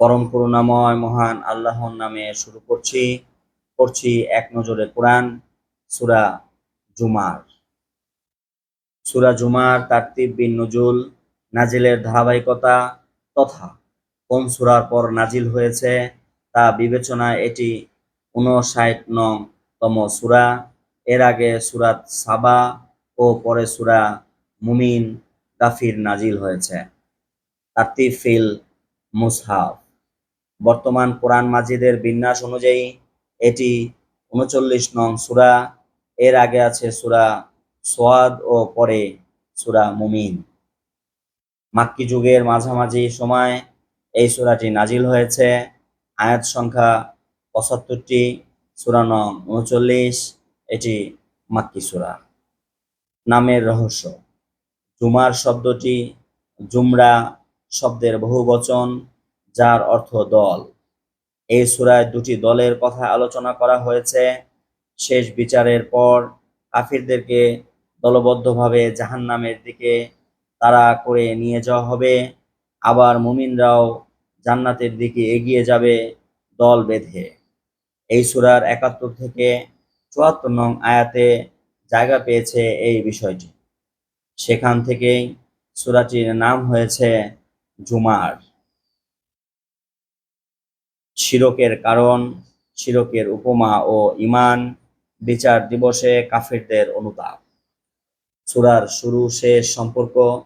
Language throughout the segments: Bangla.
পরম করুণাময় মহান আল্লাহর নামে শুরু করছি করছি এক নজরে কোরআন, সুরা জুমার। সুরা জুমার তারতিব বিন নজুল নাজিলের ধারাবাহিকতা তথা কোন সুরার পর নাজিল হয়েছে তা বিবেচনায় এটি উনষাট নং তম সুরা। এর আগে সুরাত সাবা ও পরে সুরা মুমিন কাফির নাজিল হয়েছে। তারতিব ফিল মুসহাফ। বর্তমান কোরআন মাজিদের বিন্যাস অনুযায়ী এটি উনচল্লিশ নং সুরা। এর আগে আছে সুরা সোয়াদ ও পরে সুরা মুমিন। মাক্কি যুগের মাঝামাঝি সময় এই সূরাটি নাজিল হয়েছে। আয়াত সংখ্যা পঁচাত্তরটি, সূরা নং উনচল্লিশ, এটি মাক্কি সূরা। নামের রহস্য, জুমার শব্দটি জুমরা শব্দের বহু বচন যার অর্থ দল। এই সূরায় দুটি দলের কথা আলোচনা করা হয়েছে। শেষ বিচারের পর কাফিরদেরকে দলবদ্ধভাবে জাহান্নামের দিকে তারা করে নিয়ে যাওয়া হবে। আবার মুমিনরাও জান্নাতের দিকে এগিয়ে যাবে দল বেঁধে। এই সূরার একাত্তর থেকে চুয়াত্তর নং আয়াতে জায়গা পেয়েছে এই বিষয়টি। সেখান থেকেই সূরাটির নাম হয়েছে জুমার। শিরকের কারণ, শিরকের উপমা ও ইমান বিচার দিবসে কাফিরদের অনুতাপ। সুরার শুরু শেষ সম্পর্ক,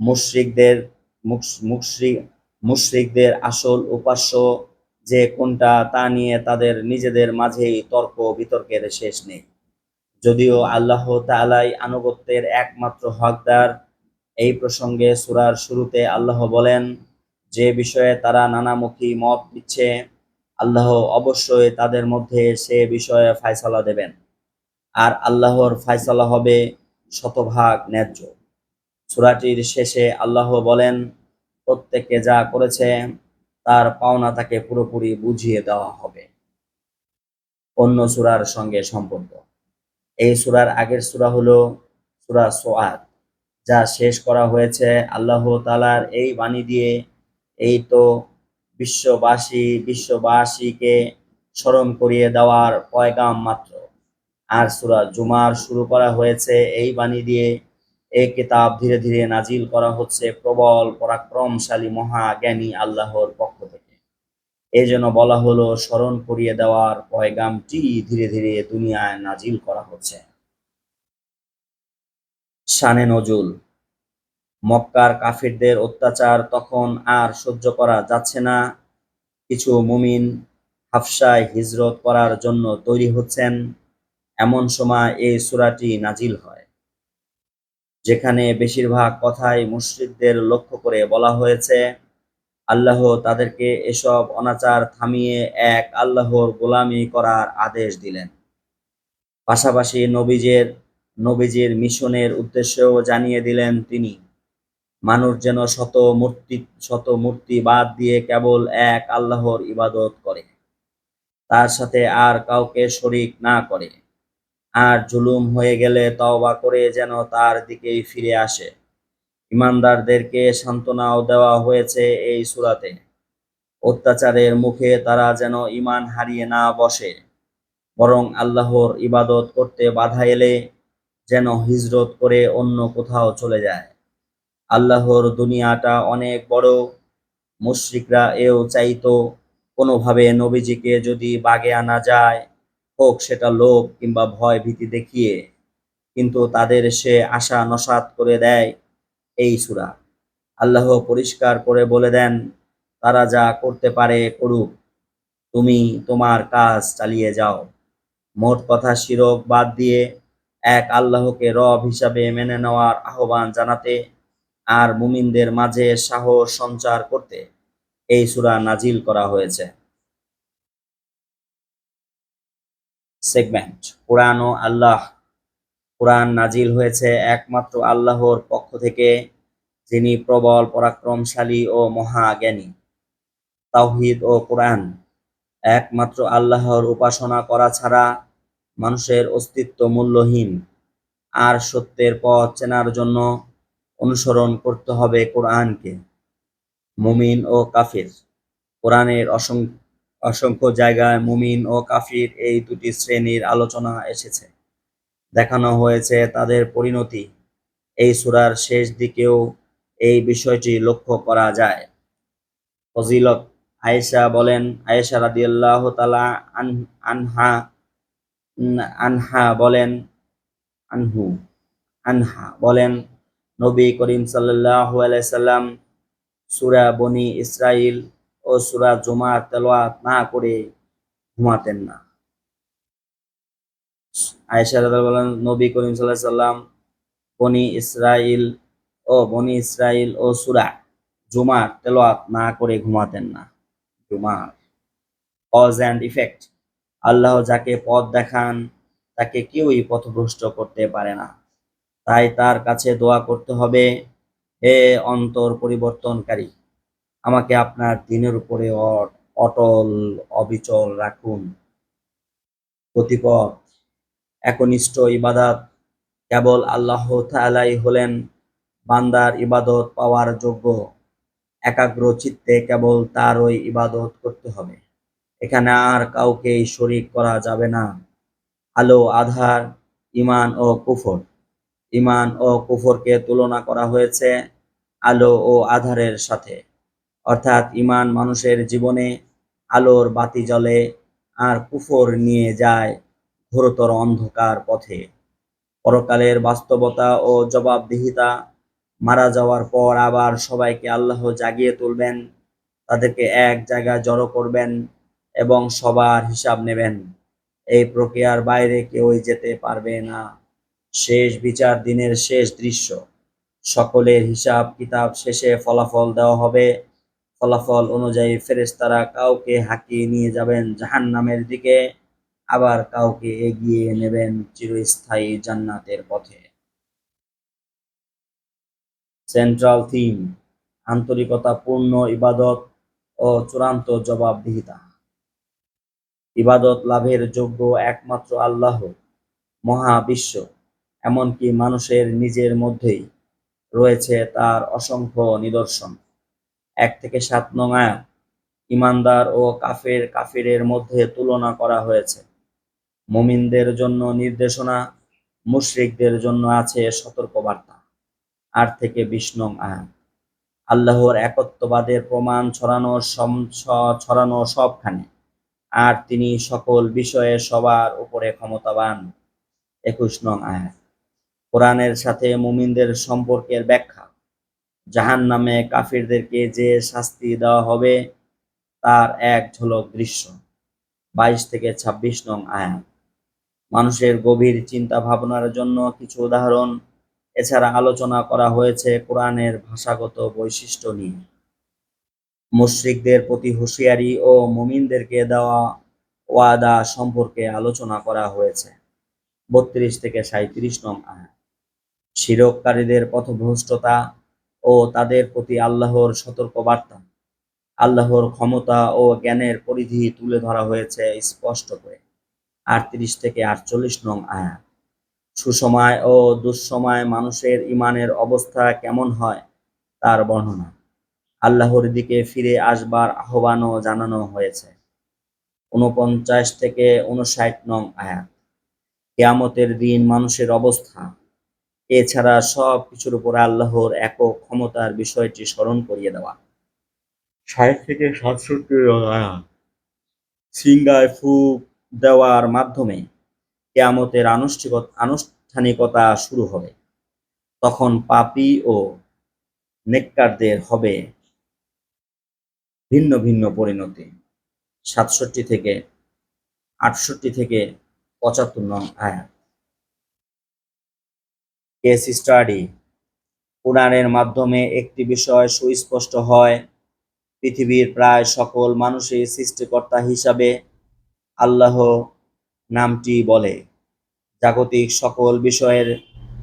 মুশরিকদের, মুশ- মুশরিক মুশরিকদের আসল উপাস্য যে কোনটা তা নিয়ে তাদের নিজেদের মাঝেই তর্ক বিতর্কের শেষ নেই। যদিও আল্লাহ তাআলাই আনুগত্যের একমাত্র হকদার, এই প্রসঙ্গে সূরার শুরুতে আল্লাহ বলেন যে বিষয়ে তারা নানামুখী মত দিচ্ছে, আল্লাহ অবশ্যই তাদের মধ্যে সে বিষয়ে ফায়সালা দেবেন। আর আল্লাহর ফায়সালা হবে শতভাগ ন্যায্য। সূরাটির শেষে আল্লাহ বলেন, প্রত্যেকে যা করেছে তার পাওনা তাকে পুরোপুরি বুঝিয়ে দেওয়া হবে। অন্য সূরার সঙ্গে সম্পর্ক। এই সূরার আগের সূরা হলো সূরা সোয়াদ, যা শেষ করা হয়েছে আল্লাহ তালার এই বাণী দিয়ে এই তো বিশ্ববাসী, বিশ্ববাসীকে স্মরণ করিয়ে দেওয়ার পয়গাম মাত্র। আর সুরা জুমার শুরু করা হয়েছে, এই বাণী দিয়ে এই কিতাব ধীরে ধীরে নাজিল করা হচ্ছে প্রবল, পরাক্রমশালী, মহাজ্ঞানী আল্লাহর পক্ষ থেকে। এই জন্য বলা হলো, স্মরণ করিয়ে দেওয়ার পয়গামটি ধীরে ধীরে দুনিয়ায় নাজিল করা হচ্ছে। শানে নজুল মক্কার কাফিরদের অত্যাচার তখন আর সহ্য করা যাচ্ছে না। কিছু মুমিন হাফসায় হিজরত করার জন্য তৈরি হচ্ছেন। এমন সময় এই সূরাটি নাজিল হয়, যেখানে বেশিরভাগ কথাই মুশরিকদের লক্ষ্য করে বলা হয়েছে, আল্লাহ তাদেরকে এসব অনাচার থামিয়ে এক আল্লাহর গোলামি করার আদেশ দিলেন। পাশাপাশি নবীজের, নবীজির মিশনের উদ্দেশ্যও জানিয়ে দিলেন তিনি মানুষ যেন শত মূর্তি শত মূর্তি বাদ দিয়ে কেবল এক আল্লাহর ইবাদত করে। তার সাথে আর কাউকে শরিক না করে। আর জুলুম হয়ে গেলে তওবা করে যেন তার দিকেই ফিরে আসে। ইমানদারদেরকে সান্ত্বনাও দেওয়া হয়েছে এই সূরাতে। অত্যাচারের মুখে তারা যেন ঈমান হারিয়ে না বসে। বরং আল্লাহর ইবাদত করতে বাধা এলে যেন হিজরত করে অন্য কোথাও চলে যায়। আল্লাহর দুনিয়াটা অনেক বড়। মুশরিকরা এও চাইতো কোনোভাবে নবীজিকে যদি বাগে আনা যায়, হোক সেটা লোভ কিংবা ভয় ভীতি দেখিয়ে। কিন্তু তাদের সে আশা নসাত করে দেয় এই সূরা। আল্লাহ পরিষ্কার করে বলে দেন, তারা যা করতে পারে করুক, তুমি তোমার কাজ চালিয়ে যাও। মোট কথা শিরক বাদ দিয়ে এক আল্লাহকে রব হিসাবে মেনে নেওয়ার আহ্বান জানাতে আর মুমিনদের মাঝে সাহস সঞ্চার করতে এই সুরা নাজিল করা হয়েছে। সেগমেন্ট কোরআন ও আল্লাহ। কোরআন নাজিল হয়েছে একমাত্র আল্লাহর পক্ষ থেকে, যিনি প্রবল, পরাক্রমশালী ও মহাজ্ঞানী। তাওহিদ ও কোরআন একমাত্র আল্লাহর উপাসনা করা ছাড়া মানুষের অস্তিত্ব মূল্যহীন। আর সত্যের পথ চেনার জন্য অনুসরণ করতে হবে কোরআনকে। মুমিন ও কাফির। কোরআনের অসংখ্য অসংখ্য জায়গায় মুমিন ও কাফির এই দুটি শ্রেণির আলোচনা এসেছে। দেখানো হয়েছে তাদের পরিণতি। এই সুরার শেষ দিকেও এই বিষয়টি লক্ষ্য করা যায়। ফজিলত আয়েশা বলেন, আয়েশা রাদিয়াল্লাহু আন- আনহা আনহা বলেন, আনহু, আনহা বলেন নবী করিম সাল্লাল্লাহু আলাইহি সাল্লাম সূরা বনি ইসরাইল ও সুরা জুমা তেলোয়াত না করে ঘুমাতেন না। আয়েশা বলেন, নবী করিম আলাইহি সাল্লাম বনি ইসরাইল ও বনি ইসরাইল ও সূরা জুমা তেলাওয়াত না করে ঘুমাতেন না। জুমা কজ অ্যান্ড ইফেক্ট আল্লাহ যাকে পথ দেখান, তাকে কেউই পথভ্রষ্ট করতে পারে না। তাই তার কাছে দোয়া করতে হবে, হে অন্তর পরিবর্তনকারী, আমাকে আপনার দিনের উপরে অটল, অবিচল রাখুন। গতিপথ একনিষ্ঠ ইবাদত কেবল আল্লাহ তাআলাই হলেন, বান্দার ইবাদত পাওয়ার যোগ্য। একাগ্র চিত্তে কেবল তারই ইবাদত করতে হবে। এখানে আর কাউকেই শরিক করা যাবে না। আলো, আধার ইমান ও কুফর। ইমান ও কুফরকে তুলনা করা হয়েছে আলো ও আধারের সাথে। অর্থাৎ ইমান মানুষের জীবনে আলোর বাতি জলে আর কুফর নিয়ে যায় ঘোরতর অন্ধকার পথে। পরকালের বাস্তবতা ও জবাবদিহিতা মারা যাওয়ার পর আবার সবাইকে আল্লাহ জাগিয়ে তুলবেন, তাদেরকে এক জায়গায় জড়ো করবেন এবং সবার হিসাব নেবেন। এই প্রক্রিয়ার বাইরে কেউই যেতে পারবে না। শেষ বিচার দিনের শেষ দৃশ্য। সকলের হিসাব কিতাব শেষে ফলাফল দেওয়া হবে। ফলাফল অনুযায়ী ফেরেশতারা কাউকে হাঁকিয়ে নিয়ে যাবেন জাহান্নামের দিকে, আবার কাউকে এগিয়ে নেবেন চিরস্থায়ী জান্নাতের পথে। সেন্ট্রাল থিম আন্তরিকতাপূর্ণ ইবাদত ও চূড়ান্ত জবাবদিহিতা। ইবাদত লাভের যোগ্য একমাত্র আল্লাহ, মহাবিশ্ব। এমনকি মানুষের নিজের মধ্যেই রয়েছে তার অসংখ্য নিদর্শন। এক থেকে সাত নং আয়াত, ইমানদার ও কাফের কাফিরের মধ্যে তুলনা করা হয়েছে। মুমিনদের জন্য নির্দেশনা, মুশরিকদের জন্য আছে সতর্কবার্তা। আট থেকে বিশ নং আয়াত, আল্লাহর একত্ববাদের প্রমাণ ছড়ানো ছড়ানো সবখানে। আর তিনি সকল বিষয়ে সবার উপরে ক্ষমতাবান। একুশ নং আয়াত কোরআনের সাথে মুমিনদের সম্পর্কের ব্যাখ্যা। জাহান নামে কাফিরদেরকে যে শাস্তি দেওয়া হবে, তার এক ঝলক দৃশ্য। বাইশ থেকে ছাব্বিশ নং আয়াত। মানুষের গভীর চিন্তা ভাবনার জন্য কিছু উদাহরণ। এছাড়া আলোচনা করা হয়েছে কোরআনের ভাষাগত বৈশিষ্ট্য নিয়ে। মুশরিকদের প্রতি হুঁশিয়ারি ও মুমিনদেরকে দেওয়া ওয়াদা সম্পর্কে আলোচনা করা হয়েছে। বত্রিশ থেকে সাঁত্রিশ নং আয়াত। শিরককারীদের পথভ্রষ্টতা ও তাদের প্রতি আল্লাহর সতর্কবার্তা। আল্লাহর ক্ষমতা ও জ্ঞানের পরিধি তুলে ধরা হয়েছে স্পষ্ট করে। আটত্রিশ থেকে আটচল্লিশ নং আয়াত। সুসময় ও দুঃসময় মানুষের ইমানের অবস্থা কেমন হয় তার বর্ণনা। আল্লাহর দিকে ফিরে আসবার আহ্বানও জানানো হয়েছে। উনপঞ্চাশ থেকে উনষাট নং আয়াত। কেয়ামতের দিন মানুষের অবস্থা এছাড়া সব কিছুর উপর আল্লাহর একক ক্ষমতার বিষয়টি স্মরণ করিয়ে দেওয়া। ষাট থেকে সাতষট্টি সিংগায় ফুক দেওয়ার মাধ্যমে কেয়ামতের আনুষ্ঠানিক আনুষ্ঠানিকতা শুরু হবে। তখন পাপি ও নেককারদের হবে ভিন্ন ভিন্ন পরিণতি। সাতষট্টি থেকে আটষট্টি থেকে পঁচাত্তর নং আয়াত। কেস স্টাডি কোরআনের মাধ্যমে একটি বিষয় সুস্পষ্ট হয়। পৃথিবীর প্রায় সকল মানুষই সৃষ্টিকর্তা হিসাবে আল্লাহ নামটি বলে। জাগতিক সকল বিষয়ের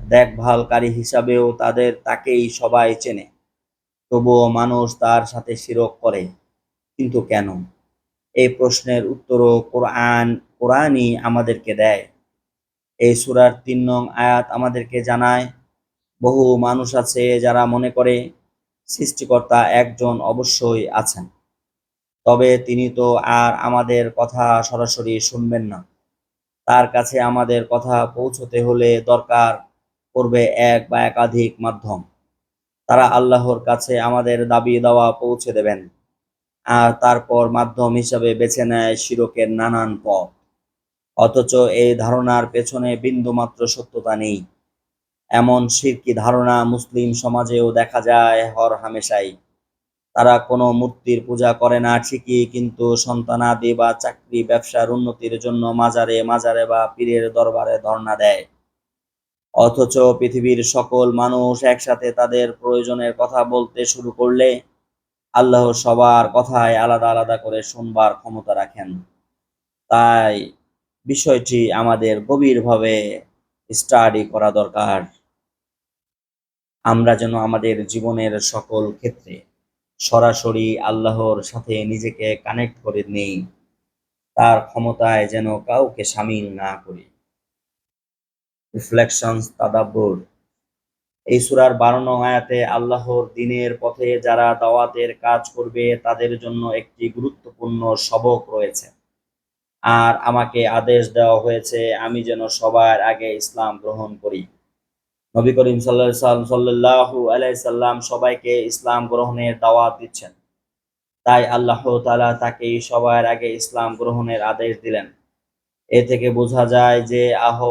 দেখভালকারী হিসাবেও তাদের তাকেই সবাই চেনে। তবুও মানুষ তার সাথে শিরক করে। কিন্তু কেন? এই প্রশ্নের উত্তরও কোরআন, কোরআনই আমাদেরকে দেয়। এই সুরার তিন নং আয়াত আমাদেরকে জানায়, বহু মানুষ আছে যারা মনে করে সৃষ্টিকর্তা একজন অবশ্যই আছেন। তবে তিনি তো আর আমাদের কথা সরাসরি শুনবেন না। তার কাছে আমাদের কথা পৌঁছতে হলে দরকার পড়বে এক বা একাধিক মাধ্যম। তারা আল্লাহর কাছে আমাদের দাবি দেওয়া পৌঁছে দেবেন, আর তারপর মাধ্যম হিসাবে বেছে নেয় শিরকের নানান পথ। অথচ এই ধারণার পেছনে বিন্দুমাত্র সত্যতা নেই। এমন শিরকি ধারণা মুসলিম সমাজেও দেখা যায় হর হামেশাই। তারা কোনো মূর্তির পূজা করে না ঠিকই, কিন্তু সন্তানাদি বা চাকরি ব্যবসার উন্নতির জন্য মাজারে মাজারে বা পীরের দরবারে ধর্ণা দেয়। অথচ পৃথিবীর সকল মানুষ একসাথে তাদের প্রয়োজনের কথা বলতে শুরু করলে আল্লাহ সবার কথায় আলাদা আলাদা করে শুনবার ক্ষমতা রাখেন। তাই বিষয়টি আমাদের গভীরভাবে স্টাডি করা দরকার। আমরা যেন আমাদের জীবনের সকল ক্ষেত্রে সরাসরি আল্লাহর সাথে নিজেকে কানেক্ট করে নেই, তার ক্ষমতায় যেন কাউকে সামিল না করি। রিফ্লেকশনস তাদাব্বুর এই সুরার বারো আয়াতে আল্লাহর দিনের পথে যারা দাওয়াতের কাজ করবে, তাদের জন্য একটি গুরুত্বপূর্ণ সবক রয়েছে। আর আমাকে আদেশ দেওয়া হয়েছে, আমি যেন সবার আগে ইসলাম গ্রহণ করি। নবী করিম সাল্লাহ সাল্লাহু আলাইসাল্লাম সবাইকে ইসলাম গ্রহণের দাওয়াত দিচ্ছেন। তাই আল্লাহ তালা তাকে সবার আগে ইসলাম গ্রহণের আদেশ দিলেন। এ থেকে বোঝা যায় যে আহ,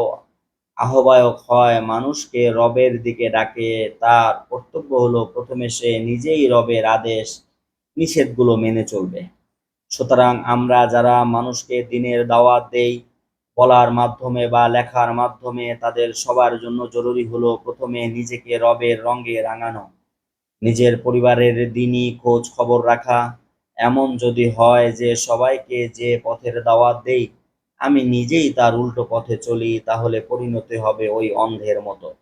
আহ্বায়ক হয় মানুষকে রবের দিকে ডাকে, তার কর্তব্য হলো প্রথমে সে নিজেই রবের আদেশ, নিষেধগুলো মেনে চলবে। সুতরাং আমরা যারা মানুষকে দিনের দাওয়াত দেই, বলার মাধ্যমে বা লেখার মাধ্যমে, তাদের সবার জন্য জরুরি হলো প্রথমে নিজেকে রবের রঙে রাঙানো। নিজের পরিবারের দিনই খোঁজ খবর রাখা। এমন যদি হয় যে সবাইকে যে পথের দাওয়াত দেই, আমি নিজেই তার উল্টো পথে চলি, তাহলে পরিণতি হবে ওই অন্ধের মতো।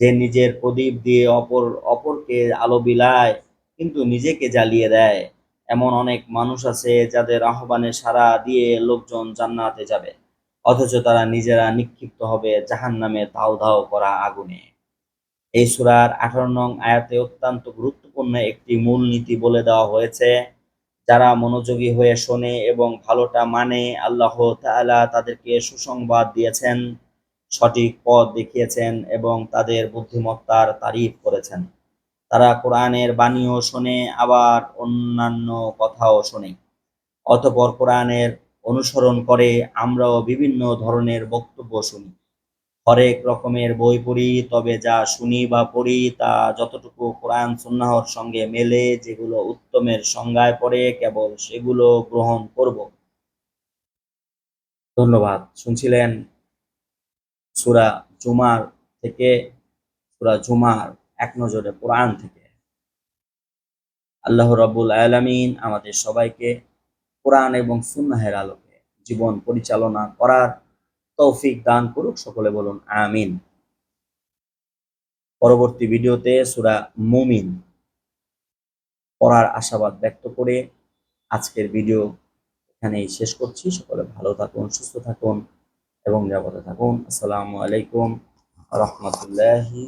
যে নিজের প্রদীপ দিয়ে অপর, অপরকে আলো বিলায়, কিন্তু নিজেকে জ্বালিয়ে দেয় এমন অনেক মানুষ আছে যাদের আহ্বানে সারা দিয়ে লোকজন জান্নাতে যাবে। অথচ তারা নিজেরা নিক্ষিপ্ত হবে জাহান নামে ধাও ধাও করা আগুনে। এই সুরার আঠারো নং আয়াতে অত্যন্ত গুরুত্বপূর্ণ একটি মূল নীতি বলে দেওয়া হয়েছে, যারা মনোযোগী হয়ে শোনে এবং ভালোটা মানে আল্লাহ তাআলা তাদেরকে সুসংবাদ দিয়েছেন, সঠিক পথ দেখিয়েছেন এবং তাদের বুদ্ধিমত্তার তারিফ করেছেন। তারা কোরআনের বাণীও শোনে, আবার অন্যান্য কথাও শোনে। অতপর কোরআনের অনুসরণ করে আমরাও বিভিন্ন ধরনের বক্তব্য শুনি। হরেক রকমের বই পড়ি, তবে যা শুনি বা পড়ি তা যতটুকু কোরআন সুন্নাহর সঙ্গে মেলে, যেগুলো উত্তমের সংজ্ঞায় পড়ে, কেবল সেগুলো গ্রহণ করব। ধন্যবাদ। শুনছিলেন সুরা জুমার থেকে, সুরা জুমার এক নজরে কোরআন থেকে। আল্লাহ রাবুল আলামিন আমাদের সবাইকে কোরআন এবং সুন্নাহের আলোকে জীবন পরিচালনা করার তৌফিক দান করুক, সকলে বলুন আমিন। পরবর্তী ভিডিওতে সুরা মুমিন পড়ার আশাবাদ ব্যক্ত করে আজকের ভিডিও এখানেই শেষ করছি। সকলে ভালো থাকুন, সুস্থ থাকুন এবং নিরাপদে থাকুন। আসসালামু আলাইকুম রহমতুল্লাহি